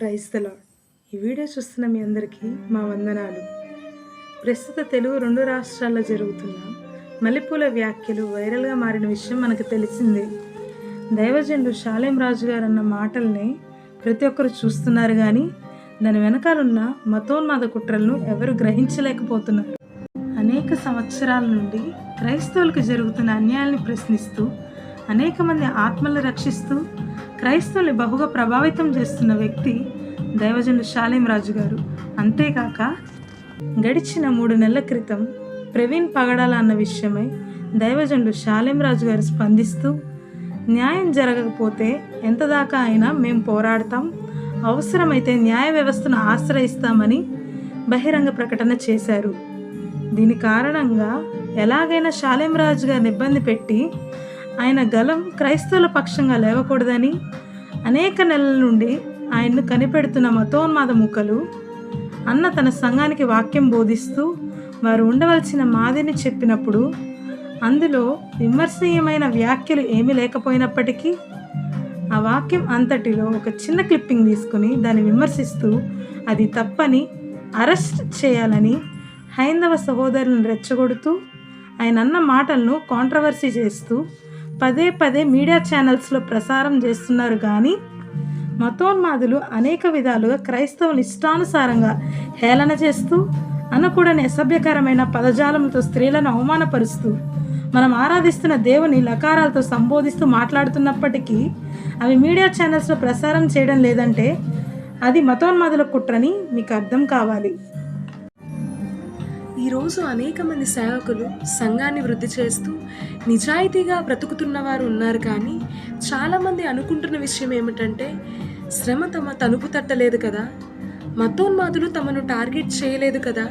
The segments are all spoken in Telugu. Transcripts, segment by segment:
ప్రైస్తలా ఈ వీడియో చూస్తున్న మీ అందరికీ మా వందనాలు. ప్రస్తుత తెలుగు రెండు రాష్ట్రాల్లో జరుగుతున్న మల్లెపూల వ్యాఖ్యలు వైరల్గా మారిన విషయం మనకు తెలిసిందే. దైవజనుడు షాలేం రాజు గారు అన్న మాటల్ని ప్రతి ఒక్కరు చూస్తున్నారు కానీ దాని వెనకాలన్న మతోన్మాద కుట్రలను ఎవరు గ్రహించలేకపోతున్నారు. అనేక సంవత్సరాల నుండి క్రైస్తవులకు జరుగుతున్న అన్యాయాన్ని ప్రశ్నిస్తూ అనేక మంది ఆత్మలను రక్షిస్తూ క్రైస్తవుల్ని బహుగా ప్రభావితం చేస్తున్న వ్యక్తి దైవజనుడు షాలేం రాజు గారు. అంతేకాక గడిచిన మూడు నెలల క్రితం ప్రవీణ్ పగడాల అన్న విషయమై దైవజనుడు షాలేం రాజు గారు స్పందిస్తూ న్యాయం జరగకపోతే ఎంత దాకా అయినా మేము పోరాడతాం. అవసరమైతే న్యాయ వ్యవస్థను ఆశ్రయిస్తామని బహిరంగ ప్రకటన చేశారు. దీని కారణంగా ఎలాగైనా షాలేం రాజు గారిని ఇబ్బంది పెట్టి ఆయన గలం క్రైస్తవుల పక్షంగా లేవకూడదని అనేక నెలల నుండి ఆయన్ను కనిపెడుతున్న మతోన్మాద ముఖలు. అన్న తన సంఘానికి వాక్యం బోధిస్తూ వారు ఉండవలసిన మాదిని చెప్పినప్పుడు అందులో విమర్శనీయమైన వ్యాఖ్యలు ఏమీ లేకపోయినప్పటికీ ఆ వాక్యం అంతటిలో ఒక చిన్న క్లిప్పింగ్ తీసుకుని దాన్ని విమర్శిస్తూ అది తప్పని అరెస్ట్ చేయాలని హైందవ సహోదరులను రెచ్చగొడుతూ ఆయన అన్న మాటలను కాంట్రవర్సీ చేస్తూ పదే పదే మీడియా ఛానల్స్లో ప్రసారం చేస్తున్నారు కానీ మతోన్మాదులు అనేక విధాలుగా క్రైస్తవులు ఇష్టానుసారంగా హేళన చేస్తూ అనకూడని అసభ్యకరమైన పదజాలంతో స్త్రీలను అవమానపరుస్తూ మనం ఆరాధిస్తున్న దేవుని లకారాలతో సంబోధిస్తూ మాట్లాడుతున్నప్పటికీ అవి మీడియా ఛానల్స్లో ప్రసారం చేయడం లేదంటే అది మతోన్మాదుల కుట్రని మీకు అర్థం కావాలి. ఈరోజు అనేక మంది సేవకులు సంఘాన్ని వృద్ధి చేస్తూ నిజాయితీగా బ్రతుకుతున్న వారు ఉన్నారు కానీ చాలామంది అనుకుంటున్న విషయం ఏమిటంటే శ్రమ తమ తలుపు తట్టలేదు కదా? మతోన్మాదులు తమను టార్గెట్ చేయలేదు కదా?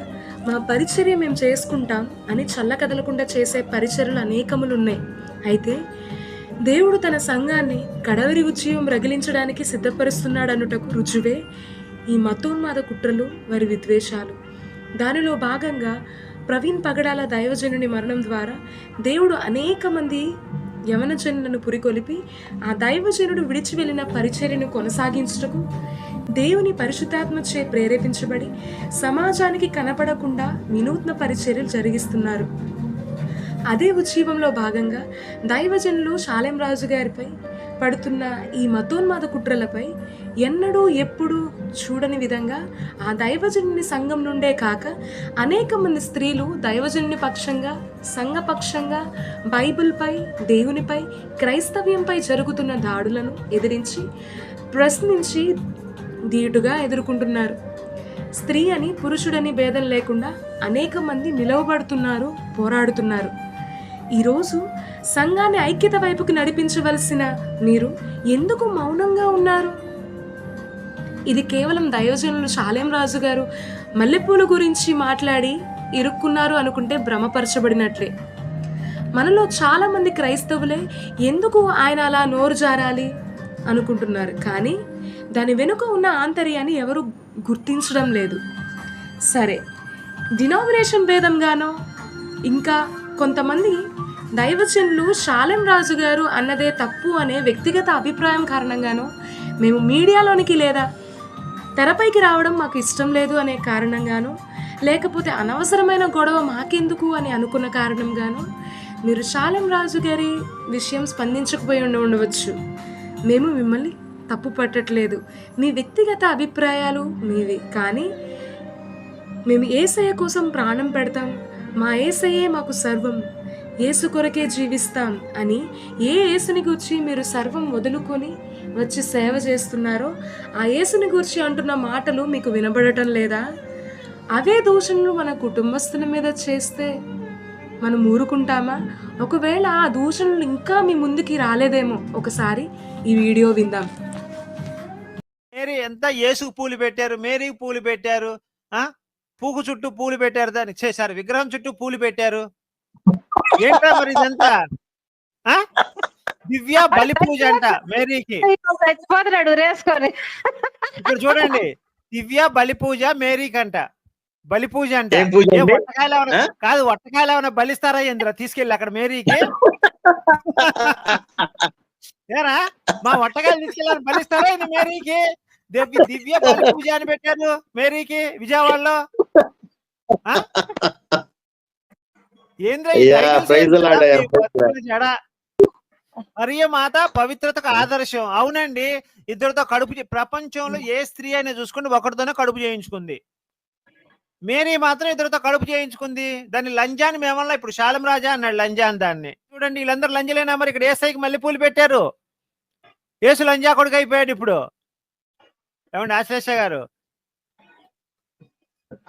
మా పరిచర్య మేము చేసుకుంటాం అని చల్ల కదలకుండా చేసే పరిచర్యలు అనేకములు ఉన్నాయి అయితే దేవుడు తన సంఘాన్ని కడవరి ఉజ్జీవం రగిలించడానికి సిద్ధపరుస్తున్నాడనుటకు రుజువే ఈ మతోన్మాద కుట్రలు వారి విద్వేషాలు. దానిలో భాగంగా ప్రవీణ్ పగడాల దైవజనుని మరణం ద్వారా దేవుడు అనేక మంది యవనజనులను పురికొలిపి ఆ దైవజనుడు విడిచి వెళ్ళిన పరిచర్యను కొనసాగించుటకు దేవుని పరిశుద్ధాత్మచే ప్రేరేపించబడి సమాజానికి కనపడకుండా వినూత్న పరిచర్యలు జరిగిస్తున్నారు. అదే ఉజ్జీవంలో భాగంగా దైవజనులు శాలెం రాజు గారిపై పడుతున్న ఈ మతోన్మాద కుట్రలపై ఎన్నడూ ఎప్పుడూ చూడని విధంగా ఆ దైవజనుని సంఘం నుండే కాక అనేక మంది స్త్రీలు దైవజనుని పక్షంగా సంఘపక్షంగా బైబిల్పై దేవునిపై క్రైస్తవ్యంపై జరుగుతున్న దాడులను ఎదిరించి ప్రశ్నించి ధీటుగా ఎదుర్కొంటున్నారు. స్త్రీ అని పురుషుడని భేదం లేకుండా అనేక మంది నిలవబడుతున్నారు పోరాడుతున్నారు. ఈరోజు సంఘాన్ని ఐక్యత వైపుకి నడిపించవలసిన మీరు ఎందుకు మౌనంగా ఉన్నారు? ఇది కేవలం దయోజనులు శాలేం రాజు గారు. మల్లెపూల గురించి మాట్లాడి ఇరుక్కున్నారు అనుకుంటే భ్రమపరచబడినట్లే. మనలో చాలామంది క్రైస్తవులే ఎందుకు ఆయన అలా నోరు జారాలి అనుకుంటున్నారు. కానీ దాని వెనుక ఉన్న ఆంతర్యాన్ని ఎవరు గుర్తించడం లేదు. సరే డినామినేషన్ భేదంగానో? ఇంకా కొంతమంది దైవజనులు శాలెం రాజు గారు అన్నదే తప్పు అనే వ్యక్తిగత అభిప్రాయం కారణంగానో? మేము మీడియాలోనికి లేదా? తెరపైకి రావడం మాకు ఇష్టం లేదు అనే కారణంగాను లేకపోతే అనవసరమైన గొడవ మాకెందుకు అని అనుకున్న కారణంగాను మీరు శాలం రాజు గారి విషయం స్పందించకపోయి ఉండి ఉండవచ్చు. మేము మిమ్మల్ని తప్పు పట్టట్లేదు. మీ వ్యక్తిగత అభిప్రాయాలు మీవి కానీ మేము ఏసయ్య కోసం ప్రాణం పెడతాం. మా ఏసయ్యే మాకు సర్వం. ఏసు కొరకే జీవిస్తాం అని ఏ యేసుని గూర్చి మీరు సర్వం వదులుకొని వచ్చి సేవ చేస్తున్నారో ఆ యేసుని గూర్చి అంటున్న మాటలు మీకు వినబడటం లేదా? అవే దూషణలు మన కుటుంబస్తుల మీద చేస్తే మనం ఊరుకుంటామా? ఒకవేళ ఆ దూషణలు ఇంకా మీ ముందుకి రాలేదేమో ఒకసారి ఈ వీడియో విందాం. మేరీ ఎంత యేసు పూలు పెట్టారు మేరీ పూలు పెట్టారు ఆ? పూకు చుట్టూ పూలు పెట్టారు దానికి. చేశారు విగ్రహం చుట్టూ పూలు పెట్టారు. ఏంటా మరి ఇదంతా? దివ్య బలి పూజ అంట మేరీకి. చచ్చిపోతున్నాడు రేసుకొని. ఇక్కడ చూడండి. దివ్య బలి పూజ మేరీకి అంట. బలి పూజ అంట? వట్టకాయలు ఏమైనా? కాదు వట్టకాయలు ఏమైనా బలిస్తారా ఏంద్రా తీసుకెళ్ళి అక్కడ మేరీకి. ఏరా? మా వట్టకాయలు తీసుకెళ్ళాలని బలిస్తారా ఏంది మేరీకి? దివ్య దివ్య బలి పూజ అని పెట్టారు మేరీకి విజయవాడలో. ఆ? ఏంద్రా ఈ అయ్యా, టైటిల్స్ ప్రైజ్ ఏంట్రా? లార్డ్ అయ్యా, మీ బతుకుల జడ. మరియ మాత పవిత్రతకు ఆదర్శం. అవునండి. ఇద్దరితో కడుపు ప్రపంచంలో ఏ స్త్రీ అయినా చూసుకుంటే ఒకరితోనే కడుపు చేయించుకుంది. మేరీ మాత్రం ఇద్దరితో కడుపు చేయించుకుంది. దాన్ని లంజాని మేమల్లా ఇప్పుడు శాలం రాజా అన్నాడు లంజాన్ దాన్ని. చూడండి వీళ్ళందరూ లంజలేనా మరి? ఇక్కడ ఏసైకి మళ్ళీ పూలు పెట్టారు. ఏసు లంజా కొడుకు అయిపోయాడు ఇప్పుడు. ఏమండి ఆశ్లేష గారు?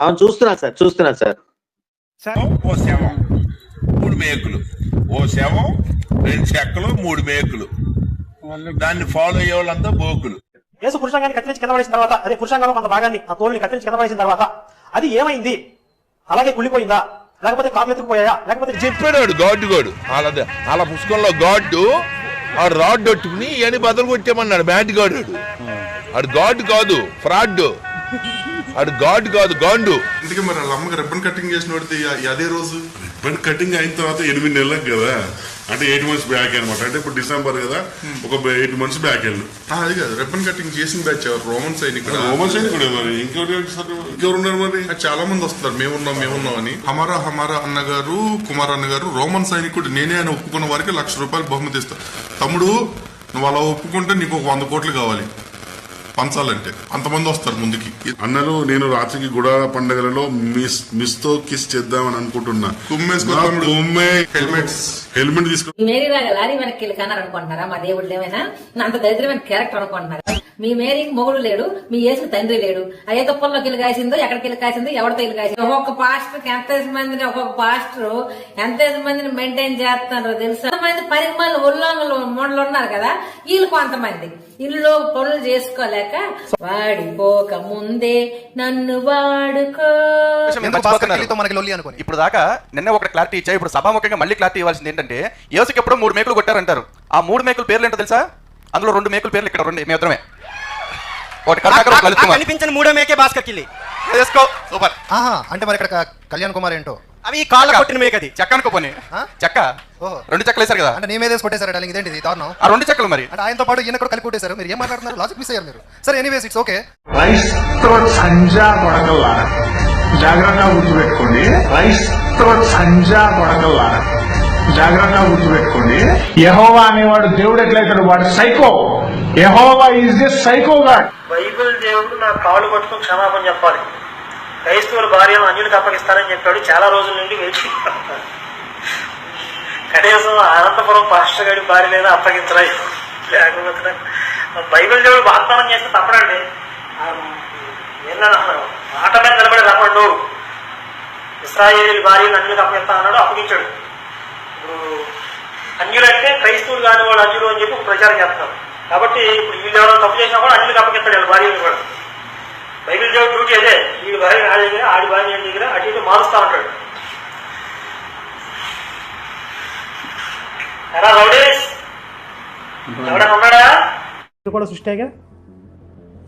అవును చూస్తున్నా సార్ చూస్తున్నా సార్. సార్. ఓ శవం. ఓ శవం. రెండు చెక్కలు మూడు మేకులు. దాన్ని ఫాలో అయ్యే వాళ్ళంతా బోకులు. యేసు పురుషాంగాన్ని కత్తిరించి కింద పడేసిన తర్వాత అదే పురుషాంగంలో కొంత భాగాన్ని ఆ తోలుని కత్తిరించి కింద పడేసిన తర్వాత అది ఏమైంది? అలాగే కుళ్ళిపోయిందా? లేకపోతే కాపులు ఎత్తుకుపోయాయా? లేకపోతే చెప్పాడు వాడు గాడ్డు గాడు. అలా అలా పుస్తకంలో గాడ్డు ఆ రాడ్ కొట్టుకుని ఇవన్నీ బదులు కొట్టేమన్నాడు బ్యాట్ గాడు వాడు. ఆడు గాడ్ కాదు ఫ్రాడ్ ఆడు గాడ్ కాదు గాండు. అందుకే మరి వాళ్ళ అమ్మకి రిబ్బన్ కటింగ్ చేసిన అదే రోజు? రిబ్బన్ కటింగ్ అయిన తర్వాత ఎనిమిది నెలలకు కదా? అంటే ఎయిట్ మంత్స్ బ్యాక్ అనమాట అంటే ఇప్పుడు డిసెంబర్ కదా ఒక ఎయిట్ మంత్స్ బ్యాక్ వెళ్ళు అది కాదు. రిబ్బన్ కటింగ్ చేసిన బ్యాచ్ ఎవరు? రోమన్ సైనికుడు? రోమన్ సైనికుడు మరి. ఇంకెవరు ఇంకెవరు ఉన్నారు మరి? చాలా మంది వస్తున్నారు. మేమున్నాం మేమున్నాం అని. హమారా హమారా అన్నగారు కుమార్ అన్నగారు రోమన్ సైనికుడు. నేనే అని ఒప్పుకున్న వారికి లక్ష రూపాయలు బహుమతి ఇస్తా. తమ్ముడు నువ్వు అలా ఒప్పుకుంటే నీకు ఒక వంద కోట్లు కావాలి. పంచాలంటే అంతమంది వస్తారు ముందుకి. అన్నలు నేను రాత్రికి గుడాల పండుగలలో మిస్ మిస్తో కిస్ చేద్దామని అనుకుంటున్నా. కుమ్మేసుకో నా తమ్ముడు. కుమ్మే హెల్మెట్స్. హెల్మెట్ తీసుకో. మీ మేరీ కన్నారు అనుకుంటున్నారా? దేవుడు ఏమైనా నా అంత దరిద్రమైన క్యారెక్టర్ అనుకుంటున్నారా? మీ మేరీకి మొగుడు లేడు మీ యేసుకు తండ్రి లేడు. అయ్యే తుప్పల్లోకి వెళ్ళి కాసిందో ఎక్కడికి వెళ్ళి కాసిందో ఎవరితో వెళ్ళి కాసిందో. ఒక్కొక్క పాస్టర్ ఎంత మందిని ఒక్కొక్క పాస్టర్ ఎంత మందిని మెయింటైన్ చేస్తున్నారో తెలుసా? మంది పరిమాణాలు ఉల్లంఘలు మూడలు ఉన్నారు కదా వీళ్ళు కొంతమంది. ఇల్లు పనులు చేసుకోలేక వాడిపోక ముందే నన్ను వాడుకో. ఇప్పుడు దాకా నిన్న ఒకటి క్లారిటీ ఇచ్చా ఇప్పుడు సభాముఖంగా మళ్ళీ క్లారిటీ ఇవ్వాల్సింది ఏంటంటే యేసుకి ఎప్పుడో మూడు మేకులు కొట్టారంటారు. ఆ మూడు మేకుల పేర్లు ఏంటో తెలుసా? అందులో రెండు మేకుల పేర్లు ఇక్కడ రెండు మేమిద్దరమే. ఒకటి కరుణాకర్ ఒకటి లలిత్ కుమార్ కనిపించిన మూడో మేకే భాస్కర్ కిల్లి. సూపర్. ఆహా అంటే మరి ఇక్కడ కళ్యాణ్ కుమార్ ఏంటో? అవి కాళ్ళ కొట్టిన మేక అది చెక్క అనుకో పోనీ. ఆ? చెక్క. ఓహో. రెండు చెక్కలు వేశారు కదా. అంటే నీ మీద వేసి కొట్టేశారు డార్లింగ్ ఇదేంటి దారుణం. ఆ రెండు చెక్కలు మరి. అంటే ఆయనతో పాటు ఈయన కూడా కలిపి కొట్టేశారు. మీరు ఏం మాట్లాడుతున్నారు? లాజిక్ మిస్ అయ్యారు మీరు. సరే ఎనీవేస్ ఇట్స్ ఓకే క్రైస్తవ సంజా కొడకల్లారా జాగ్రత్తగా గుర్తుపెట్టుకోండి. క్రైస్తవ సంజా కొడకల్లారా జాగ్రత్తగా గుర్తుపెట్టుకోండి. యహోవా అనేవాడు దేవుడు ఎట్లయితాడు? వాడు psycho. Jehovah is the psycho god. Bible దేవుడు నా కాళ్ళు పట్టుకుని క్షమాపణ చెప్పాలి. క్రైస్తవుల భార్యను అన్యులకు అప్పగిస్తానని చెప్పాడు. చాలా రోజుల నుండి వేచి కనీసం అనంతపురం పాస్టర్ గారి భార్యనైనా అప్పగించరా? లేకపోతే బైబిల్ దేవుడు వాగ్దానం చేస్తే తప్పడండి. మాట మీద నిలబడి తప్పండు. ఇస్రాయేల్ భార్యను అన్యులకు అప్పగిస్తా అన్నాడు అప్పగించాడు. ఇప్పుడు అన్యులంటే క్రైస్తవులు కాని వాళ్ళు అన్యులు అని చెప్పి ప్రచారం చేస్తున్నారు కాబట్టి ఇప్పుడు వీళ్ళు ఎవరైనా తప్పు చేసినా కూడా అన్యులకు అప్పగిస్తాడు వాళ్ళ భార్యను కూడా. బైబిల్ దేవుడు డ్యూటీ అదే. వీడి భార్య నా దగ్గర ఆడి భార్య దగ్గర అటు ఇటు మారుస్తా ఉంటాడు. ఎరా రౌడీస్? ఎవడైనా ఉన్నాడా? ఇది కూడా సృష్టిగా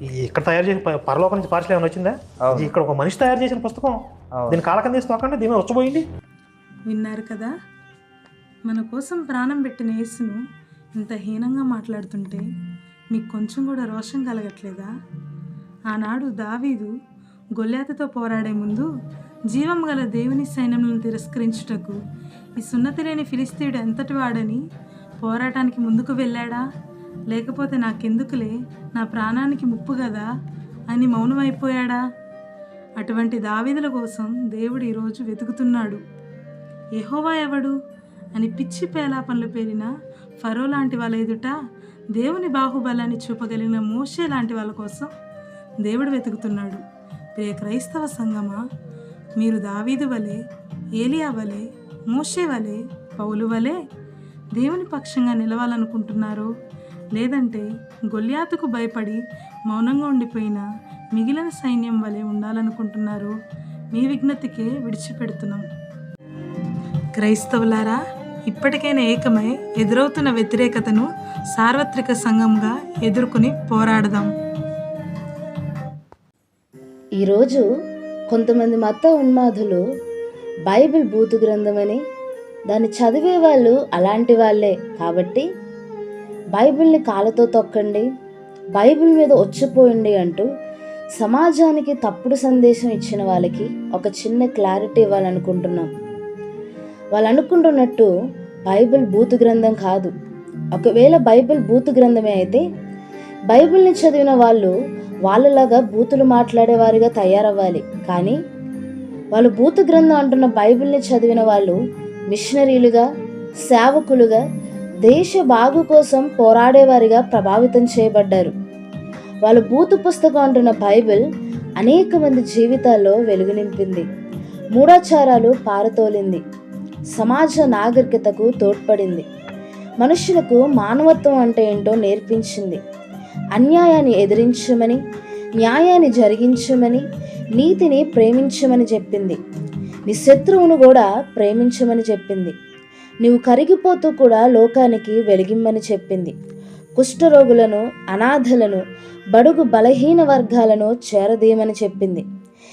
ఈ ఇక్కడ తయారు చేసిన ప- పరలోకం నుంచి పార్సల్ ఏమైనా వచ్చిందా? ఇది ఇక్కడ ఒక మనిషి తయారు చేసిన పుస్తకం. దీని కాలకం తీసి తోకండి దీని వచ్చపోయింది విన్నారు కదా? మన కోసం ప్రాణం పెట్టిన యేసును ఇంత హీనంగా మాట్లాడుతుంటే మీకు కొంచెం కూడా రోషం కలగట్లేదా? ఆనాడు దావీదు గొల్లాతతో పోరాడే ముందు జీవం గల దేవుని సైన్యములను తిరస్కరించుటకు ఈ సున్నతి లేని ఫిలిస్తీయుడు ఎంతటి వాడని పోరాటానికి ముందుకు వెళ్ళాడా? లేకపోతే నాకెందుకులే? నా ప్రాణానికి ముప్పు కదా అని మౌనమైపోయాడా? అటువంటి దావీదుల కోసం దేవుడు ఈరోజు వెతుకుతున్నాడు. ఎహోవా ఎవడు? అని పిచ్చి పేలాపనలు పేరిన ఫరో లాంటి వాళ్ళ ఎదుట దేవుని బాహుబలాన్ని చూపగలిగిన మోషే లాంటి వాళ్ళ కోసం దేవుడు వెతుకుతున్నాడు. ప్రియ క్రైస్తవ సంగమా మీరు దావీదు వలె ఏలియా వలె మోషే వలె పౌలు వలె దేవుని పక్షంగా నిలవాలనుకుంటున్నారు? లేదంటే గొల్యాతుకు భయపడి మౌనంగా ఉండిపోయిన మిగిలిన సైన్యం వలె ఉండాలనుకుంటున్నారు మీ విజ్ఞతకే విడిచిపెడుతున్నాం. క్రైస్తవులారా ఇప్పటికైనా ఏకమై ఎదురవుతున్న వ్యతిరేకతను సార్వత్రిక సంఘంగా ఎదుర్కొని పోరాడదాం. ఈరోజు కొంతమంది మత ఉన్మాదులు బైబిల్ బూతు గ్రంథమని దాన్ని చదివే వాళ్ళు అలాంటి వాళ్ళే కాబట్టి బైబిల్ని కాళ్ళతో తొక్కండి బైబిల్ మీద వచ్చిపోయింది అంటూ సమాజానికి తప్పుడు సందేశం ఇచ్చిన వాళ్ళకి ఒక చిన్న క్లారిటీ ఇవ్వాలనుకుంటున్నాం. వాళ్ళు అనుకుంటున్నట్టు బైబిల్ బూతు గ్రంథం కాదు. ఒకవేళ బైబిల్ బూతు గ్రంథమే అయితే బైబిల్ని చదివిన వాళ్ళు వాళ్ళలాగా బూతులు మాట్లాడేవారిగా తయారవ్వాలి. కానీ వాళ్ళు బూతు గ్రంథం అంటున్న బైబిల్ని చదివిన వాళ్ళు మిషనరీలుగా సేవకులుగా దేశ బాగు కోసం పోరాడేవారిగా ప్రభావితం చేయబడ్డారు. వాళ్ళు బూతు పుస్తకం అంటున్న బైబిల్ అనేక మంది జీవితాల్లో వెలుగు నింపింది. మూఢాచారాలు పారతోలింది. సమాజ నాగరికతకు తోడ్పడింది. మనుషులకు మానవత్వం అంటే ఏంటో నేర్పించింది. అన్యాయాన్ని ఎదిరించమని న్యాయాన్ని జరిగించమని నీతిని ప్రేమించమని చెప్పింది. నీ శత్రువును కూడా ప్రేమించమని చెప్పింది. నీవు కరిగిపోతూ కూడా లోకానికి వెలిగిమ్మని చెప్పింది. కుష్ఠరోగులను అనాథలను బడుగు బలహీన వర్గాలను చేరదీయమని చెప్పింది.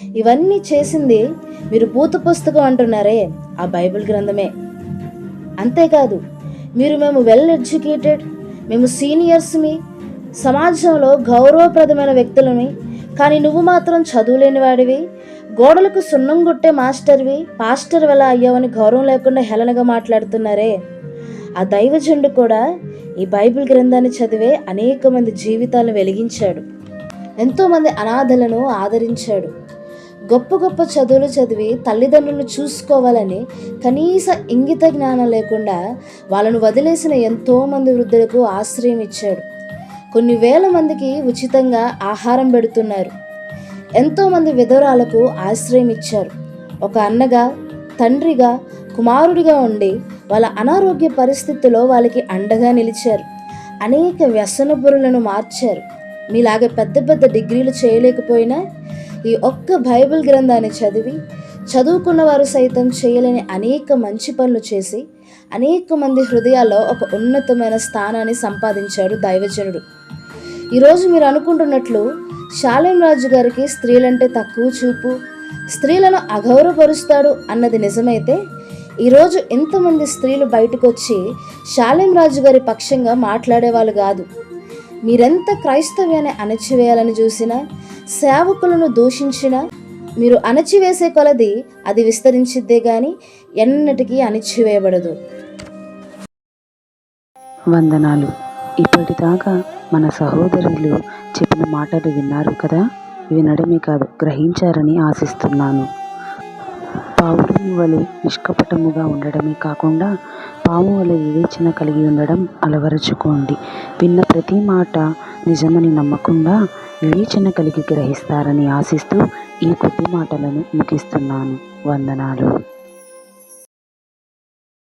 ఇవన్నీ చేసింది మీరు భూత పుస్తకం అంటున్నారే ఆ బైబిల్ గ్రంథమే. అంతేకాదు మీరు మేము వెల్ ఎడ్యుకేటెడ్ మేము సీనియర్స్ మీ సమాజంలో గౌరవప్రదమైన వ్యక్తులమి కానీ నువ్వు మాత్రం చదువులేని వాడివి గోడలకు సున్నం కొట్టే మాస్టర్వి పాస్టర్ ఎలా అయ్యావని గౌరవం లేకుండా హేళనగా మాట్లాడుతున్నారే. ఆ దైవజండు కూడా ఈ బైబిల్ గ్రంథాన్ని చదివే అనేక మంది జీవితాలను వెలిగించాడు. ఎంతోమంది అనాథలను ఆదరించాడు. గొప్ప గొప్ప చదువులు చదివి తల్లిదండ్రులను చూసుకోవాలని కనీస ఇంగిత జ్ఞానం లేకుండా వాళ్ళను వదిలేసిన ఎంతోమంది వృద్ధులకు ఆశ్రయం ఇచ్చాడు. కొన్ని వేల మందికి ఉచితంగా ఆహారం పెడుతున్నారు. ఎంతోమంది విధవరాలకు ఆశ్రయం ఇచ్చారు. ఒక అన్నగా తండ్రిగా కుమారుడిగా ఉండి వాళ్ళ అనారోగ్య పరిస్థితుల్లో వాళ్ళకి అండగా నిలిచారు. అనేక వ్యసన వ్యసనపురులను మార్చారు. మీలాగే పెద్ద పెద్ద డిగ్రీలు చేయలేకపోయినా ఈ ఒక్క బైబిల్ గ్రంథాన్ని చదివి చదువుకున్న వారు సైతం చేయలేని అనేక మంచి పనులు చేసి అనేక మంది హృదయాల్లో ఒక ఉన్నతమైన స్థానాన్ని సంపాదించాడు దైవజనుడు. ఈరోజు మీరు అనుకుంటున్నట్లు శాలేం రాజు గారికి స్త్రీలంటే తక్కువ చూపు స్త్రీలను అగౌరవపరుస్తాడు అన్నది నిజమైతే ఈరోజు ఎంతమంది స్త్రీలు బయటకు వచ్చి శాలేం రాజు గారి పక్షంగా మాట్లాడేవాళ్ళు కాదు. మీరెంత క్రైస్తవ్యాన్ని అణచివేయాలని చూసినా సేవకులను దూషించినా మీరు అణచివేసే కొలది అది విస్తరించిద్దే గాని ఎన్నటికీ అణిచివేయబడదు. వందనాలు. ఇప్పటిదాకా మన సహోదరులు చెప్పిన మాటలు విన్నారు కదా? వినడమే కాదు గ్రహించారని ఆశిస్తున్నాను. పావురము వలె నిష్కపటముగా ఉండడమే కాకుండా పాము వలె వివేచన కలిగి ఉండడం అలవరుచుకోండి. విన్న ప్రతి మాట నిజమని నమ్మకుండా వివేచన కలిగి గ్రహిస్తారని ఆశిస్తూ ఈ కొద్ది మాటలను ముగిస్తున్నాను. వందనాలు.